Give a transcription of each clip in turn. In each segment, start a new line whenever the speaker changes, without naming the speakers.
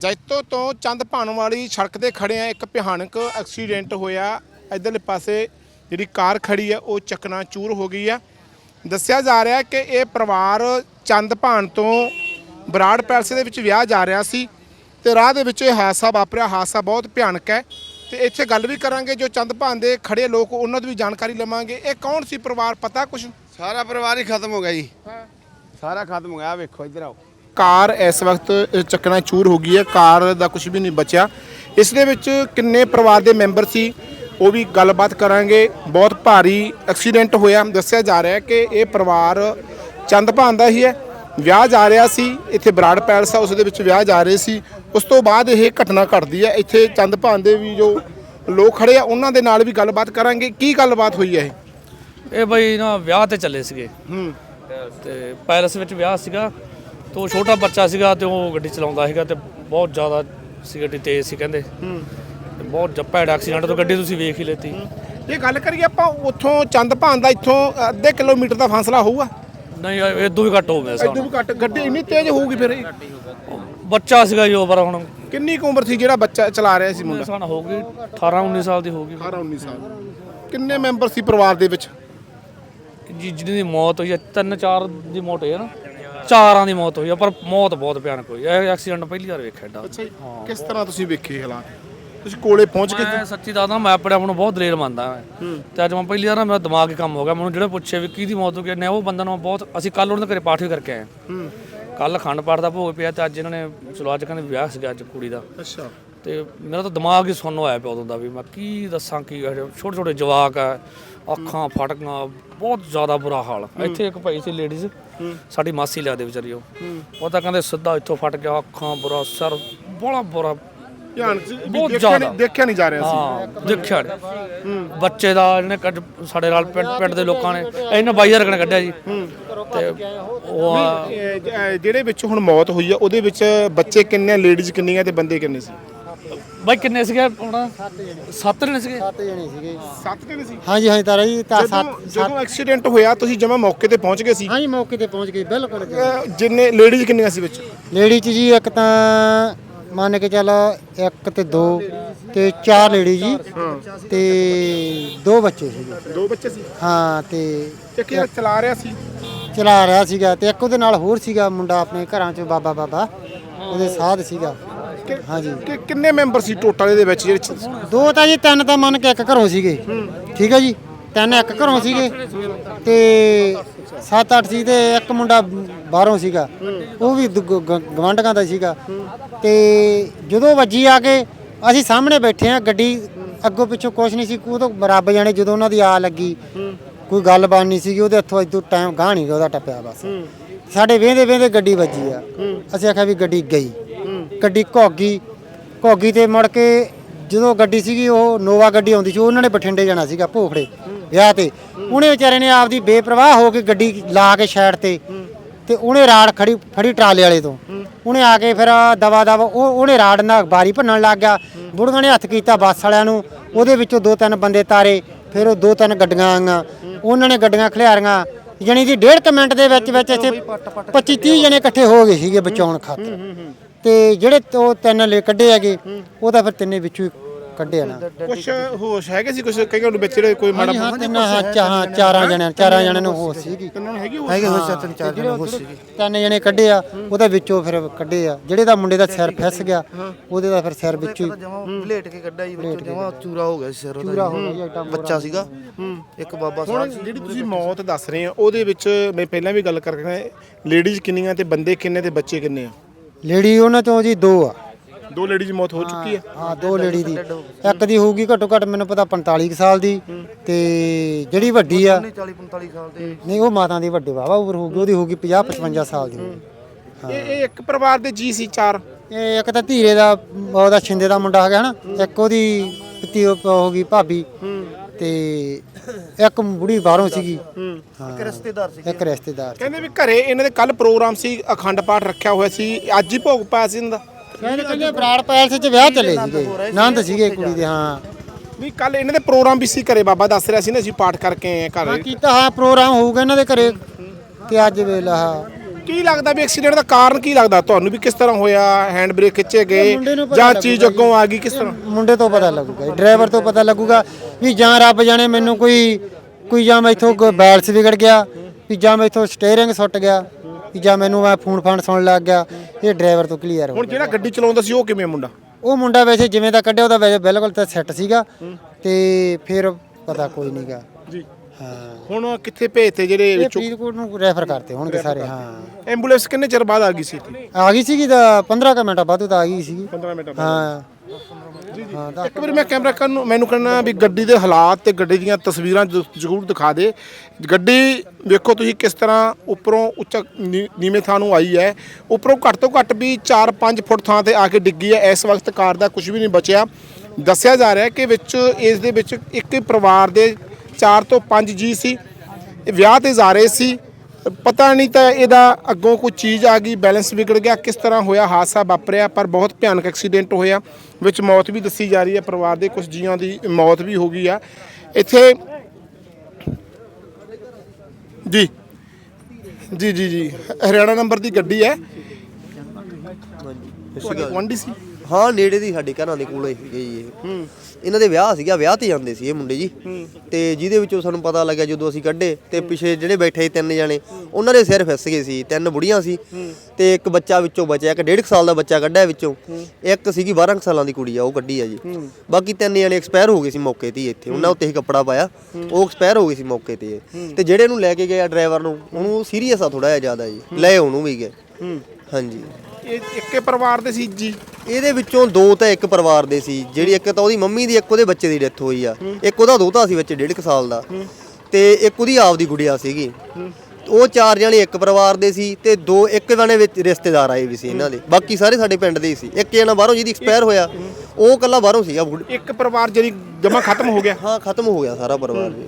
ਜੈਤੋ ਤੋਂ ਚੰਦ ਭਾਣ ਵਾਲੀ ਸੜਕ ਤੇ ਖੜੇ ਆ ਇੱਕ ਭਿਆਨਕ ਐਕਸੀਡੈਂਟ ਹੋਇਆ। ਇਧਰਲੇ ਪਾਸੇ ਜਿਹੜੀ ਕਾਰ ਖੜੀ ਆ ਉਹ ਚੱਕਣਾ ਚੂਰ ਹੋ ਗਈ ਆ। ਦੱਸਿਆ ਜਾ ਰਿਹਾ ਕਿ ਇਹ ਪਰਿਵਾਰ ਚੰਦ ਭਾਣ ਤੋਂ ਬਰਾੜ ਪੈਲਸੇ ਦੇ ਵਿੱਚ ਵਿਆਹ ਜਾ ਰਿਹਾ ਸੀ ਤੇ ਰਾਹ ਦੇ ਵਿੱਚ ਇਹ ਹਾਦਸਾ ਵਾਪਰਿਆ। ਹਾਦਸਾ ਬਹੁਤ ਭਿਆਨਕ ਹੈ ਤੇ ਇੱਥੇ ਗੱਲ ਵੀ ਕਰਾਂਗੇ। ਜੋ ਚੰਦ ਭਾਣ ਦੇ ਖੜੇ ਲੋਕ ਉਹਨਾਂ ਤੋਂ ਵੀ ਜਾਣਕਾਰੀ ਲਵਾਂਗੇ। ਇਹ ਕੌਣ ਸੀ ਪਰਿਵਾਰ? ਪਤਾ ਕੁਝ
ਸਾਰਾ ਪਰਿਵਾਰ ਹੀ ਖਤਮ ਹੋ ਗਿਆ ਜੀ। ਸਾਰਾ ਖਤਮ ਹੋ ਗਿਆ। ਵੇਖੋ ਇੱਧਰ ਆਓ।
ਕਾਰ ਇਸ ਵਕਤ ਚੱਕਣਾ ਚੂਰ ਹੋ ਗਈ ਹੈ ਕਾਰ ਦਾ ਕੁਝ ਵੀ ਨਹੀਂ ਬਚਿਆ। ਇਸ ਦੇ ਵਿੱਚ ਕਿੰਨੇ ਪਰਿਵਾਰ ਦੇ ਮੈਂਬਰ ਸੀ ਉਹ ਵੀ ਗੱਲਬਾਤ ਕਰਾਂਗੇ। ਬਹੁਤ ਭਾਰੀ ਐਕਸੀਡੈਂਟ ਹੋਇਆ। ਦੱਸਿਆ ਜਾ ਰਿਹਾ ਹੈ ਕਿ ਇਹ ਪਰਿਵਾਰ ਚੰਦਪਾਨ ਦਾ ਹੀ ਹੈ। ਵਿਆਹ ਜਾ ਰਿਹਾ ਸੀ ਇੱਥੇ ਬਰਾੜ ਪੈਲਸ ਆ ਉਸ ਦੇ ਵਿੱਚ ਵਿਆਹ ਜਾ ਰਹੇ ਸੀ। ਉਸ ਤੋਂ ਬਾਅਦ ਇਹ ਘਟਨਾ ਘਟਦੀ ਹੈ। ਇੱਥੇ ਚੰਦਪਾਨ ਦੇ ਵੀ ਜੋ ਲੋਕ ਖੜੇ ਆ ਉਹਨਾਂ ਦੇ ਨਾਲ ਵੀ ਗੱਲਬਾਤ ਕਰਾਂਗੇ। ਕੀ ਗੱਲਬਾਤ ਹੋਈ ਹੈ ਇਹ?
ਇਹ ਬਈ ਨਾ ਵਿਆਹ ਤੇ ਚੱਲੇ ਸੀਗੇ।
ਹੂੰ।
ਤੇ ਪੈਲਸ ਵਿੱਚ ਵਿਆਹ ਸੀਗਾ। ਤੇ ਉਹ ਛੋਟਾ ਬੱਚਾ ਸੀਗਾ ਤੇ ਉਹ ਗੱਡੀ ਚਲਾਉਂਦਾ ਸੀਗਾ ਤੇ ਬਹੁਤ ਜ਼ਿਆਦਾ ਸੀ ਗੱਡੀ ਤੇਜ਼ ਸੀ ਕਹਿੰਦੇ।
ਹੂੰ।
ਤੇ ਬਹੁਤ ਜ- ਭੈੜਾ ਐਕਸੀਡੈਂਟ ਤੋਂ ਗੱਡੀ ਤੁਸੀਂ ਵੇਖ ਹੀ ਲੈਤੀ।
ਇਹ ਗੱਲ ਕਰੀਏ ਆਪਾਂ ਉੱਥੋਂ ਚੰਦਪਾਨ ਦਾ ਇੱਥੋਂ ਅੱਧੇ ਕਿਲੋਮੀਟਰ ਦਾ ਫਾਸਲਾ ਹੋਊਗਾ?
ਨਹੀਂ ਇਹ ਇਦੋਂ ਵੀ ਘੱਟ ਹੋ ਗਿਆ
ਇਦੋਂ ਵੀ ਘੱਟ ਗੱਡੀ ਇੰਨੀ ਤੇਜ਼ ਹੋਊਗੀ ਫਿਰ ਇਹ?
ਬੱਚਾ ਸੀਗਾ ਜੀ ਉਹ ਪਰ ਹੁਣ
ਕਿੰਨੀ ਕੁ ਉਮਰ ਸੀ ਜਿਹੜਾ ਬੱਚਾ ਚਲਾ ਰਿਹਾ ਸੀ ਮੁੰਡਾ?
ਸਾਨ ਹੋ ਗਈ 18 19 ਸਾਲ ਦੀ ਹੋ ਗਈ
18 19 ਸਾਲ। ਕਿੰਨੇ ਮੈਂਬਰ ਸੀ ਪਰਿਵਾਰ ਦੇ ਵਿੱਚ?
ਜੀ ਜਿਹਦੀ ਮੌਤ ਹੋਈ ਹੈ ਤਿੰਨ ਚਾਰ ਦੀ ਮੌਤ ਹੋਈ ਹੈ ਨਾ। ਚਾਰਾਂ ਦੀ ਮੌਤ ਹੋਈ ਹੈ ਪਰ ਮੌਤ ਬਹੁਤ ਭਿਆਨਕ ਹੋਈ ਹੈ ਇਹ ਐਕਸੀਡੈਂਟ ਪਹਿਲੀ ਵਾਰ ਵੇਖਿਆ ਏਡਾ।
ਅੱਛਾ ਜੀ ਕਿਸ ਤਰ੍ਹਾਂ ਤੁਸੀਂ ਵੇਖੇ ਹਾਲਾਤ? ਤੁਸੀਂ ਕੋਲੇ ਪਹੁੰਚ ਕੇ
ਮੈਂ ਸੱਚੀ ਦੱਸਦਾ ਮੈਂ ਆਪਣੇ ਆਪ ਨੂੰ ਬਹੁਤ ਦਲੇਰ ਮੰਨਦਾ ਮੈਂ ਤੇ ਅੱਜ ਮੈਂ ਪਹਿਲੀ ਵਾਰ ਨਾ ਮੇਰਾ ਦਿਮਾਗ ਹੀ ਕੰਮ ਹੋ ਗਿਆ ਮੈਨੂੰ ਜਿਹੜੇ ਪੁੱਛੇ ਵੀ ਕਿਹਦੀ ਮੌਤ ਹੋ ਗਈ ਨੇ ਉਹ ਬੰਦਾ ਨੂੰ ਮੈਂ ਬਹੁਤ ਅਸੀਂ ਕੱਲ ਉਹਨਾਂ ਦੇ ਘਰੇ ਪਾਠ ਵੀ ਕਰਕੇ ਆਏ ਕੱਲ ਅਖੰਡ ਪਾਠ ਦਾ ਭੋਗ ਪਿਆ ਤੇ ਅੱਜ ਇਹਨਾਂ ਨੇ ਚਲੋ ਅੱਜ ਕਹਿੰਦੇ ਵਿਆਹ ਸੀਗਾ ਅੱਜ ਕੁੜੀ ਦਾ।
ਅੱਛਾ।
ਤੇ ਮੇਰਾ ਤਾਂ ਦਿਮਾਗ ਹੀ ਸੁੰਨ ਹੋਇਆ ਪਿਆ ਉਦੋਂ ਦਾ ਵੀ ਮੈਂ ਕੀ ਦੱਸਾਂ ਕੀ ਛੋਟੇ ਛੋਟੇ ਜਵਾਕ ਆ ਅੱਖਾਂ ਫਟਕੀਆਂ ਬਹੁਤ ਜ਼ਿਆਦਾ ਬੁਰਾ ਹਾਲ ਇੱਥੇ ਇੱਕ ਭਾਈ ਸੀ ਲੇਡੀਜ਼ ਸਾਡੀ ਮਾਸੀ ਲੱਗਦੇ ਵਿਚਾਰੀ ਉਹ। ਉਹ ਤਾਂ ਕਹਿੰਦੇ ਸਿੱਧਾ ਇੱਥੋਂ ਫਟ ਗਿਆ ਅੱਖਾਂ ਬੁਰਾ ਸਿਰ ਬੜਾ ਬੁਰਾ।
ਧਿਆਨ
ਬਹੁਤ
ਦੇਖਿਆ
ਜ਼ਿਆਦਾ।
ਨਹੀਂ ਦੇਖਿਆ ਨਹੀਂ ਜਾ ਰਿਹਾ ਸੀ।
ਹਾਂ ਦੇਖਿਆ। ਬੱਚੇ ਦਾ ਇਹਨੇ ਕੱਢ ਸਾਡੇ ਨਾਲ ਪਿੰਡ ਪਿੰਡ ਦੇ ਲੋਕਾਂ ਨੇ ਇਹਨੇ ਬਾਈ ਹਜ਼ਾਰ ਰੁਪਏ ਕੱਢਿਆ ਜੀ। ਤੇ ਉਹ
ਜਿਹੜੇ ਵਿੱਚ ਹੁਣ ਮੌਤ ਹੋਈ ਆ ਉਹਦੇ ਵਿੱਚ ਬੱਚੇ ਕਿੰਨੇ ਲੇਡੀਜ਼ ਕਿੰਨੀਆਂ ਤੇ ਬੰਦੇ ਕਿੰਨੇ ਸੀ?
ਬਾਈ ਕਿੰਨੇ ਸੀਗੇ ਹੁਣ ਸੱਤ ਜਣੇ। ਸੀਗੇ?
ਸੱਤ ਜਣੇ ਸੀਗੇ।
7 ਕਿੰਨੇ ਸੀ?
ਹਾਂਜੀ ਹਾਂਜੀ ਤਾਰਾ ਜੀ ਤਾਂ
ਜਦੋਂ
ਸੱਤ
ਜਦੋਂ ਐਕਸੀਡੈਂਟ ਹੋਇਆ ਤੁਸੀਂ ਜਮਾ ਮੌਕੇ ਤੇ ਪਹੁੰਚ ਗਏ ਸੀ?
ਹਾਂਜੀ ਮੌਕੇ ਤੇ ਪਹੁੰਚ ਗਏ ਬਿਲਕੁਲ
ਜਿੰਨੇ ਲੇਡੀਜ਼ ਕਿੰਨੀਆਂ ਸੀ ਵਿੱਚ?
ਲੇਡੀ ਚ ਜੀ ਇੱਕ ਤਾਂ ਮੰਨ ਕੇ ਚੱਲ ਇੱਕ ਤੇ ਦੋ ਤੇ ਚਾਰ ਲੇਡੀ ਜੀ ਤੇ ਦੋ ਬੱਚੇ ਸੀਗੇ
ਦੋ ਬੱਚੇ ਸੀ?
ਹਾਂ ਤੇ
ਇੱਕ ਇਹ ਚਲਾ ਰਿਹਾ ਸੀ?
ਚਲਾ ਰਿਹਾ ਸੀਗਾ ਤੇ ਇੱਕ ਉਹਦੇ ਨਾਲ ਹੋਰ ਸੀਗਾ ਮੁੰਡਾ ਆਪਣੇ ਘਰਾਂ ਚ ਬਾਬਾ ਬਾਬਾ ਉਹਦੇ ਸਾਧ ਸੀਗਾ। ਹਾਂਜੀ
ਕਿ ਕਿੰਨੇ ਮੈਂਬਰ ਸੀ ਟੋਟਲ ਇਹਦੇ ਵਿੱਚ ਜਿਹੜੇ ਚ-
ਦੋ ਤਾਂ ਜੀ, ਤਿੰਨ ਤਾਂ ਮੰਨ ਕੇ ਇੱਕ ਘਰੋਂ ਸੀਗੇ। ਠੀਕ ਹੈ ਜੀ? ਤਿੰਨ ਇੱਕ ਘਰੋਂ ਸੀਗੇ ਤੇ 7-8 ਸੀ ਤੇ ਇੱਕ ਮੁੰਡਾ ਬਾਹਰੋਂ ਸੀਗਾ। ਉਹ ਵੀ ਗਵੰਡਕਾਂ ਦਾ ਸੀਗਾ। ਤੇ ਜਦੋਂ ਵੱਜੀ ਆ ਕੇ ਅਸੀਂ ਸਾਹਮਣੇ ਬੈਠੇ ਆ ਗੱਡੀ ਅੱਗੋਂ ਪਿੱਛੋਂ ਕੁਛ ਨਹੀਂ ਸੀ ਉਦੋਂ ਰੱਬ ਜਾਣੇ ਜਦੋਂ ਉਹਨਾਂ ਦੀ ਆ ਲੱਗੀ, ਕੋਈ ਗੱਲਬਾਤ ਨਹੀਂ ਸੀਗੀ, ਉਹਦੇ ਹੱਥੋਂ ਇਦੋਂ ਟਾਈਮ ਗਾਹ ਨਹੀਂ ਉਹਦਾ ਟੱਪਿਆ ਬਸ। ਸਾਡੇ ਵੇਂਦੇ ਵੇਂਦੇ ਗੱਡੀ ਵੱਜੀ ਆ। ਅਸੀਂ ਆਖਿਆ ਵੀ ਗੱਡੀ ਗਈ। ਗੱਡੀ ਘੋਗੀ ਘੋਗੀ ਤੇ ਮੁੜ ਕੇ ਜਦੋਂ ਗੱਡੀ ਸੀਗੀ ਉਹ ਨੋਵਾ ਗੱਡੀ ਆਉਂਦੀ ਸੀ ਉਹਨਾਂ ਨੇ ਬਠਿੰਡੇ ਜਾਣਾ ਸੀਗਾ ਭੋਖੜੇ ਵਿਆਹ ਤੇ। ਉਹਨੇ ਵਿਚਾਰੇ ਨੇ ਆਪਦੀ ਬੇਪਰਵਾਹ ਹੋ ਕੇ ਗੱਡੀ ਲਾ ਕੇ ਸਾਈਡ ਤੇ ਤੇ ਉਹਨੇ ਰਾੜ ਖੜੀ ਫੜੀ ਟਰਾਲੇ ਵਾਲੇ ਤੋਂ। ਉਹਨੇ ਆ ਕੇ ਫਿਰ ਦਵਾ ਦਵਾ ਉਹ ਉਹਨੇ ਰਾੜ ਨਾਲ ਬਾਰੀ ਭੰਨਣ ਲੱਗ ਗਿਆ। ਬੁੜੀਆਂ ਨੇ ਹੱਥ ਕੀਤਾ ਬੱਸ ਵਾਲਿਆਂ ਨੂੰ ਉਹਦੇ ਵਿੱਚੋਂ ਦੋ ਤਿੰਨ ਬੰਦੇ ਤਾਰੇ ਫਿਰ ਉਹ ਦੋ ਤਿੰਨ ਗੱਡੀਆਂ ਆਈਆਂ। ਉਹਨਾਂ ਨੇ ਗੱਡੀਆਂ ਦੀ ਡੇਢ ਕੁ ਮਿੰਟ ਦੇ ਵਿੱਚ ਵਿੱਚ ਇੱਥੇ 25 30 ਜਣੇ ਇਕੱਠੇ ਹੋ ਗਏ ਸੀਗੇ ਬਚਾਉਣ ਖਾਤਰ। ਤੇ ਜਿਹੜੇ ਉਹ ਤਿੰਨ ਲੈ ਕੱਢੇ ਹੈਗੇ ਉਹ ਤਾਂ ਫਿਰ ਤਿੰਨੇ ਵਿੱਚੋਂ ਹੀ ਕੱਢੇ ਆ ਨਾ।
ਕੁਛ ਹੋਸ਼ ਹੈਗੇ ਸੀ ਕੁਛ? ਕਈਆਂ ਨੂੰ ਵਿੱਚ ਕੋਈ ਮਾੜਾ
ਹਾਂ ਤਿੰਨ ਹਾਂ ਚਾਹਾਂ ਚਾਰਾਂ ਜਣਿਆਂ ਚਾਰਾਂ ਜਣਿਆਂ ਨੂੰ ਹੋਸ਼ ਸੀਗੀ।
ਕਿੰਨਾਂ ਨੂੰ ਹੈਗੀ ਹੋਸ਼?
ਹੈਗੇ ਹੋਸ਼ ਤਿੰਨ ਚਾਰ ਜਣੇ ਹੋਸ਼ ਸੀਗੇ। ਤਿੰਨ ਜਣੇ ਕੱਢੇ ਆ ਉਹਦਾ ਵਿੱਚੋਂ ਫਿਰ ਕੱਢੇ ਆ। ਜਿਹੜੇ ਦਾ ਮੁੰਡੇ ਦਾ ਸਿਰ ਫਿਸ ਗਿਆ ਉਹਦੇ ਦਾ ਫਿਰ ਸਿਰ ਵਿੱਚੋਂ ਹੀ
ਜਮਾ ਕੇ ਕੱਢਿਆ ਜੀ ਵਿੱਚੋਂ ਜਮਾ ਚੂਰਾ ਹੋ ਗਿਆ ਸੀ ਸਿਰ ਉਹਦਾ
ਪੂਰਾ ਹੋ ਗਿਆ ਜੀ ਐਡਾ ਮੋਟਾ।
ਬੱਚਾ ਸੀਗਾ। ਇੱਕ ਬਾਬਾ
ਹੁਣ
ਸਾਹਿਬ ਸੀ।
ਜਿਹੜੀ ਤੁਸੀਂ ਮੌਤ ਦੱਸ ਰਹੇ ਆ ਉਹਦੇ ਵਿੱਚ ਮੈਂ ਪਹਿਲਾਂ ਵੀ ਗੱਲ ਕਰਕੇ ਲੇਡੀਜ਼ ਕਿੰਨੀਆਂ ਤੇ ਬੰਦੇ ਕਿੰਨੇ ਤੇ ਬੱਚੇ ਕਿੰਨੇ ਆ?
ਲੇਡੀ ਉਹਨਾਂ ਚੋਂ ਜੀ ਦੋ ਆ।
ਦੋ ਲੇਡੀਜ਼ ਦੀ ਮੌਤ ਹੋ ਚੁੱਕੀ ਹੈ?
ਹਾਂ ਦੋ ਲੇਡੀ ਦੀ। ਇੱਕ ਦੀ ਹੋਊਗੀ ਘੱਟੋ ਘੱਟ ਮੈਨੂੰ ਪਤਾ 45 ਕੁ ਸਾਲ ਦੀ ਤੇ ਜਿਹੜੀ ਵੱਡੀ ਆ
40 45 ਸਾਲ ਦੇ।
ਨਹੀਂ ਉਹ ਮਾਤਾ ਦੀ ਵੱਡੀ ਵਾਵਾ ਉਮਰ ਹੋਊਗੀ ਉਹਦੀ ਹੋਊਗੀ 50 55 ਸਾਲ ਦੀ।
ਇਹ ਇੱਕ ਪਰਿਵਾਰ ਦੇ ਜੀ ਸੀ ਚਾਰ?
ਇਹ ਇੱਕ ਤਾਂ ਧੀਰੇ ਦਾ ਉਹਦਾ ਛਿੰਦੇ ਦਾ ਮੁੰਡਾ ਹੈਗਾ ਹਨਾ ਇੱਕ ਉਹਦੀ ਪਤੀ ਹੋ ਗਈ ਭਾਬੀ। ਤੇ ਇੱਕ ਬੁੜੀ ਬਾਹਰੋਂ ਸੀਗੀ। ਹਾਂ।
ਇੱਕ ਰਿਸ਼ਤੇਦਾਰ ਸੀ
ਇੱਕ ਰਿਸ਼ਤੇਦਾਰ
ਕਹਿੰਦੇ ਵੀ ਘਰੇ ਇਹਨਾਂ ਦੇ ਕੱਲ ਪ੍ਰੋਗਰਾਮ ਸੀ ਅਖੰਡ ਪਾਠ ਰੱਖਿਆ ਹੋਇਆ ਸੀ ਅੱਜ ਹੀ ਭੋਗ ਪਾਇਆ ਸੀ ਇਹਨਾਂ ਦਾ।
ਕਹਿੰਦੇ ਕਹਿੰਦੇ ਬਰਾੜ ਪੈਲਸ 'ਚ ਵਿਆਹ ਚੱਲੇ ਸੀਗੇ। ਆਨੰਦ ਸੀਗੇ ਕੁੜੀ ਦੇ ਹਾਂ।
ਨਹੀਂ ਕੱਲ ਇਹਨਾਂ ਦੇ ਪ੍ਰੋਗਰਾਮ ਵੀ ਸੀ ਘਰੇ ਬਾਬਾ ਦੱਸ ਰਿਹਾ ਸੀ ਨਾ ਅਸੀਂ ਪਾਠ ਕਰਕੇ ਆਏ ਆ
ਹਾਂ
ਘਰ
ਕੀਤਾ ਹਾਂ ਪ੍ਰੋਗਰਾਮ ਹੋਊਗਾ ਇਹਨਾਂ ਦੇ ਘਰੇ। ਤੇ ਅੱਜ ਵੇਲਾ
ਕੀ ਲੱਗਦਾ ਵੀ ਐਕਸੀਡੈਂਟ ਦਾ ਕਾਰਨ ਕੀ ਲੱਗਦਾ? ਤੁਹਾਨੂੰ ਵੀ ਕਿਸ ਤਰ੍ਹਾਂ ਹੋਇਆ? ਹੈਂਡ ਬ੍ਰੇਕ ਖਿੱਚੇ ਗਏ ਜਾਂ ਚੀਜ਼ ਅੱਗੋਂ ਆ ਗਈ? ਕਿਸ ਤਰ੍ਹਾਂ?
ਮੁੰਡੇ ਤੋਂ ਪਤਾ ਲੱਗੂਗਾ ਡਰਾਈਵਰ ਤੋਂ ਪਤਾ ਲੱਗੂਗਾ ਵੀ ਜਾਂ ਰੱਬ ਜਾਣੇ ਮੈਨੂੰ ਕੋਈ ਕੋਈ ਜਾਂ ਮੈਥੋਂ ਬੈਲਸ ਵਿਗੜ ਗਿਆ ਵੀ ਜਾਂ ਮੈਥੋਂ ਸਟੀਅਰਿੰਗ ਸੁੱਟ ਗਿਆ ਵੀ ਜਾਂ ਮੈਨੂੰ ਮੈਂ ਫੋਨ ਫਾਨ ਸੁਣਨ ਲੱਗ ਗਿਆ। ਇਹ ਡਰਾਈਵਰ ਤੋਂ ਕਲੀਅਰ ਹੋ
ਹੁਣ ਜਿਹੜਾ ਗੱਡੀ ਚਲਾਉਂਦਾ ਸੀ ਉਹ ਕਿਵੇਂ ਮੁੰਡਾ?
ਉਹ ਮੁੰਡਾ ਵੈਸੇ ਜਿਵੇਂ ਦਾ ਕੱਢਿਆ ਉਹਦਾ ਵੈਸੇ ਬਿਲਕੁਲ ਤਾਂ ਸੈੱਟ ਸੀਗਾ ਤੇ ਫਿਰ ਪਤਾ ਕੋਈ ਨਹੀਂਗਾ ਹਾਂ
ਹੁਣ ਕਿੱਥੇ ਭੇਜਤੇ ਜਿਹੜੇ
ਇਹ
ਵਿੱਚੋਂ
ਫਰੀਦਕੋਟ ਨੂੰ ਰੈਫਰ ਕਰਤੇ ਹੋਣਗੇ ਸਾਰੇ ਹਾਂ।
ਐਂਬੂਲੈਂਸ ਕਿੰਨੇ ਚਿਰ ਬਾਅਦ ਆ ਗਈ ਸੀ ਇੱਥੇ?
ਆ ਗਈ ਸੀਗੀ ਤਾਂ 15 ਕੁ ਮਿੰਟਾਂ ਬਾਅਦ ਤਾਂ ਆ ਗਈ ਸੀਗੀ।
15 ਮਿੰਟ
ਹਾਂ। ਹਾਂ
ਇੱਕ ਵਾਰੀ ਮੈਂ ਕੈਮਰਾ ਕਰਨ ਨੂੰ ਮੈਨੂੰ ਕਹਿਣਾ ਵੀ ਗੱਡੀ ਦੇ ਹਾਲਾਤ ਤੇ ਗੱਡੀ ਦੀਆਂ ਤਸਵੀਰਾਂ ਜ- ਜ਼ਰੂਰ ਦਿਖਾ ਦੇ। ਗੱਡੀ ਵੇਖੋ ਤੁਸੀਂ ਕਿਸ ਤਰ੍ਹਾਂ ਉੱਪਰੋਂ ਉੱਚਾ ਨੀ- ਨੀਵੇਂ ਥਾਂ ਨੂੰ ਆਈ ਹੈ। ਉੱਪਰੋਂ ਘੱਟ ਤੋਂ ਘੱਟ ਵੀ 4-5 ਫੁੱਟ ਥਾਂ ਤੇ ਆ ਕੇ ਡਿੱਗੀ ਹੈ। ਇਸ ਵਕਤ ਕਾਰ ਦਾ ਕੁਝ ਵੀ ਨਹੀਂ ਬਚਿਆ। ਦੱਸਿਆ ਜਾ ਰਿਹਾ ਹੈ ਕਿ ਵਿੱਚ ਇਸ ਦੇ ਵਿੱਚ ਇੱਕ ਹੀ ਪਰਿਵਾਰ ਦੇ 4 ਤੋਂ 5 ਜੀ ਸੀ। ਇਹ ਵਿਆਹ ਤੇ ਜਾ ਰਹੇ ਸੀ। ਪਤਾ ਨਹੀਂ ਤਾਂ ਇਹਦਾ ਅੱਗੋਂ ਕੋਈ ਚੀਜ਼ ਆ ਗਈ ਬੈਲੈਂਸ ਵਿਗੜ ਗਿਆ ਕਿਸ ਤਰ੍ਹਾਂ ਹੋਇਆ ਹਾਦਸਾ ਵਾਪਰਿਆ ਪਰ ਬਹੁਤ ਭਿਆਨਕ ਐਕਸੀਡੈਂਟ ਹੋਇਆ। ਵਿੱਚ ਮੌਤ ਵੀ ਦੱਸੀ ਜਾ ਰਹੀ ਹੈ ਪਰਿਵਾਰ ਦੇ ਕੁਝ ਜੀਆਂ ਦੀ ਮੌਤ ਵੀ ਹੋ ਗਈ ਆ। ਇੱਥੇ ਜੀ ਜੀ ਜੀ ਜੀ ਹਰਿਆਣਾ ਨੰਬਰ ਦੀ ਗੱਡੀ ਹੈ। ਵੰਡੀ ਸੀ?
ਹਾਂ ਨੇੜੇ ਦੀ ਸਾਡੇ ਘਰਾਂ ਦੇ ਕੋਲੇ ਸੀਗੇ ਜੀ ਇਹ। ਇਹਨਾਂ ਦੇ ਵਿਆਹ ਸੀਗਾ ਵਿਆਹ ਤੇ ਜਾਂਦੇ ਸੀ ਇਹ ਮੁੰਡੇ ਜੀ। ਤੇ ਜਿਹਦੇ ਵਿੱਚੋਂ ਸਾਨੂੰ ਪਤਾ ਲੱਗਿਆ ਜਦੋਂ ਅਸੀਂ ਕੱਢੇ ਤੇ ਪਿਛੇ ਜਿਹੜੇ ਬੈਠੇ ਸੀ ਤਿੰਨ ਜਣੇ ਉਹਨਾਂ ਦੇ ਸਿਰ ਫਿਸ ਗਏ ਸੀ ਤਿੰਨ ਬੁੜੀਆਂ ਸੀ। ਤੇ ਇੱਕ ਬੱਚਾ ਵਿੱਚੋਂ ਬਚਿਆ ਇੱਕ ਡੇਢ ਕੁ ਸਾਲ ਦਾ ਬੱਚਾ ਕੱਢਿਆ ਵਿੱਚੋਂ। ਇੱਕ ਸੀਗੀ 12 ਕੁ ਸਾਲਾਂ ਦੀ ਕੁੜੀ ਆ ਉਹ ਕੱਢੀ ਆ ਜੀ। ਬਾਕੀ ਤਿੰਨ ਜਣੇ ਐਕਸਪਾਇਰ ਹੋ ਗਏ ਸੀ ਮੌਕੇ ਤੇ ਹੀ ਇੱਥੇ ਉਹਨਾਂ ਉੱਤੇ ਹੀ ਕੱਪੜਾ ਪਾਇਆ ਉਹ ਐਕਸਪਾਇਰ ਹੋ ਗਏ ਸੀ ਮੌਕੇ ਤੇ। ਤੇ ਜਿਹੜੇ ਨੂੰ ਲੈ ਕੇ ਗਏ ਆ ਡਰਾਈਵਰ ਨੂੰ ਉਹਨੂੰ ਸੀਰੀਅਸ ਆ ਥੋੜਾ ਜਿਹਾ ਜ਼ਿਆਦਾ ਜੀ ਲੈ ਉਹਨੂੰ ਵੀ ਗਏ। ਹਾਂਜੀ।
ਇਹ ਇੱਕੇ ਪਰਿਵਾਰ ਦੇ ਸੀ ਜੀ?
ਇਹਦੇ ਵਿੱਚੋਂ ਦੋ ਤਾਂ ਇੱਕ ਪਰਿਵਾਰ ਦੇ ਸੀ। ਜਿਹੜੀ ਇੱਕ ਤਾਂ ਉਹਦੀ ਮੰਮੀ ਦੀ ਇੱਕ ਉਹਦੇ ਬੱਚੇ ਦੀ ਡੈਥ ਹੋਈ ਆ। ਇੱਕ ਉਹਦਾ ਦੋਤਾ ਸੀ ਬੱਚੇ ਡੇਢ ਕੁ ਸਾਲ ਦਾ। ਤੇ ਇੱਕ ਉਹਦੀ ਆਪਦੀ ਗੁੜੀਆ ਸੀਗੀ। ਉਹ ਚਾਰ ਜਣੇ ਇੱਕ ਪਰਿਵਾਰ ਦੇ ਸੀ ਤੇ ਦੋ ਇੱਕ ਜਣੇ ਵਿੱਚ ਰਿਸ਼ਤੇਦਾਰ ਆਏ ਵੀ ਸੀ ਇਹਨਾਂ ਦੇ। ਬਾਕੀ ਸਾਰੇ ਸਾਡੇ ਪਿੰਡ ਦੇ ਹੀ ਸੀ। ਇੱਕ ਜਣਾ ਬਾਹਰੋਂ ਜਿਹਦੀ ਐਕਸਪਾਇਰ ਹੋਇਆ ਉਹ ਕੱਲਾ ਬਾਹਰੋਂ ਸੀਗਾ
ਇੱਕ ਪਰਿਵਾਰ ਜਿਹੜੀ ਜਮਾ ਖਤਮ ਹੋ ਗਿਆ।
ਹਾਂ ਖਤਮ ਹੋ ਗਿਆ ਸਾਰਾ ਪਰਿਵਾਰ ਜੀ।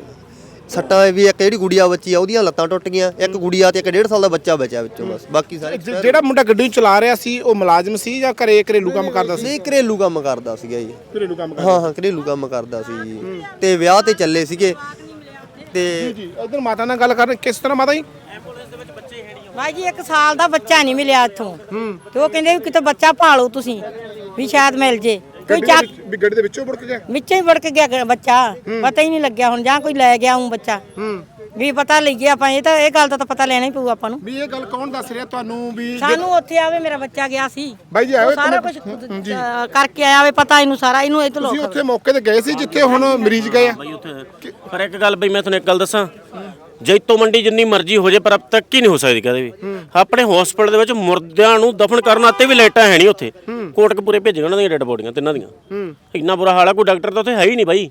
ਸੱਟਾਂ ਵੀ ਇੱਕ ਜਿਹੜੀ ਗੁੜੀਆ ਬੱਚੀ ਆ ਉਹਦੀਆਂ ਲੱਤਾਂ ਟੁੱਟ ਗਈਆਂ। ਇੱਕ ਗੁੜੀਆ ਤੇ ਇੱਕ ਡੇਢ ਸਾਲ ਦਾ ਬੱਚਾ ਬਚਿਆ ਵਿੱਚੋਂ ਬਸ। ਬਾਕੀ ਸਾਰੇ
ਜਿਹੜਾ ਮੁੰਡਾ ਗੱਡੀ ਚਲਾ ਰਿਹਾ ਸੀ ਉਹ ਮੁਲਾਜ਼ਮ ਸੀ ਜਾਂ ਘਰੇ ਘਰੇਲੂ ਕੰਮ ਕਰਦਾ ਸੀ?
ਨਹੀਂ ਘਰੇਲੂ ਕੰਮ ਕਰਦਾ ਸੀਗਾ ਜੀ।
ਘਰੇਲੂ ਕੰਮ
ਹਾਂ ਹਾਂ ਘਰੇਲੂ ਕੰਮ ਕਰਦਾ ਸੀ ਜੀ। ਤੇ ਵਿਆਹ ਤੇ ਚੱਲੇ ਸੀਗੇ। ਤੇ
ਜੀ ਇਧਰ ਮਾਤਾ ਨਾਲ ਗੱਲ ਕਰ ਕਿਸ ਤਰ੍ਹਾਂ ਮਾਤਾ ਜੀ?
ਭਾਈ ਜੀ ਇੱਕ ਸਾਲ ਦਾ ਬੱਚਾ ਨਹੀਂ ਮਿਲਿਆ ਇੱਥੋਂ। ਤੇ ਉਹ ਕਹਿੰਦੇ ਵੀ ਕਿਤੇ ਬੱਚਾ ਭਾਲੋ ਤੁਸੀਂ ਵੀ ਸ਼ਾਇਦ ਮਿਲ ਜੇ। ਕੋਈ ਚੱਕ।
ਵੀ ਗੱਡੀ ਦੇ ਵਿੱਚੋਂ ਵੜਕ ਗਿਆ?
ਵਿੱਚੇ ਹੀ ਵੜਕ ਗਿਆ ਗ- ਬੱਚਾ। ਪਤਾ ਹੀ ਨਹੀਂ ਲੱਗਿਆ ਹੁਣ ਜਾਂ ਕੋਈ ਲੈ ਗਿਆ ਹੂੰ ਬੱਚਾ। ਵੀ ਪਤਾ ਲੱਗੇ ਆਪਾਂ ਇਹ ਤਾਂ ਇਹ ਗੱਲ ਦਾ ਤਾਂ ਪਤਾ ਲੈਣਾ ਹੀ ਪਊ ਆਪਾਂ ਨੂੰ।
ਵੀ ਇਹ ਗੱਲ ਕੌਣ ਦੱਸ ਰਿਹਾ ਤੁਹਾਨੂੰ ਵੀ
ਸਾਨੂੰ ਉੱਥੇ ਆਵੇ ਮੇਰਾ ਬੱਚਾ ਗਿਆ ਸੀ।
ਬਾਈ ਜੀ ਆਇਓ
ਉਹ
ਇੱਕ
ਸਾਰਾ
ਮਿੰਟ।
ਕੁਝ ਕਰਕੇ ਆਇਆ ਵੇ ਪਤਾ ਇਹਨੂੰ ਸਾਰਾ ਇਹਨੂੰ ਇਹ ਤੋਂ
ਤੁਸੀਂ
ਲੋਕ
ਉੱਥੇ ਮੌਕੇ ਤੇ ਗਏ ਸੀ ਜਿੱਥੇ ਹੁਣ ਮਰੀਜ਼ ਗਏ ਆ?
ਬਈ ਉੱਥੇ ਪਰ ਇੱਕ ਗੱਲ ਬਈ ਮੈਂ ਤੁਹਾਨੂੰ ਇੱਕ ਗੱਲ ਦੱਸਾਂ। ਜੈਤੋ ਮੰਡੀ ਜਿੰਨੀ ਮਰਜ਼ੀ ਹੋ ਜੇ ਪਰ ਅਬ ਤੱਕ ਹੀ ਨਹੀਂ ਹੋ ਸਕਦੀ ਕਦੇ ਵੀ। ਆਪਣੇ ਹਸਪੀਟਲ ਦੇ ਵਿੱਚ ਮੁਰਦਿਆਂ ਨੂੰ ਦਫਨ ਕਰਨ ਆਤੇ ਵੀ ਲਾਈਟਾਂ ਹੈ ਨਹੀਂ ਉੱਥੇ। ਕੋਟਕਪੂਰੇ ਭੇਜੀਆਂ ਉਹਨਾਂ ਦੀਆਂ ਡੈਡ ਬੋਡੀਆਂ ਤਿੰਨਾਂ ਦੀਆਂ। ਇੰਨਾ ਬੁਰਾ ਹਾਲ ਆ ਕੋਈ ਡਾਕਟਰ ਤਾਂ ਉੱਥੇ ਹੈ ਹੀ ਨਹੀਂ ਬਾਈ।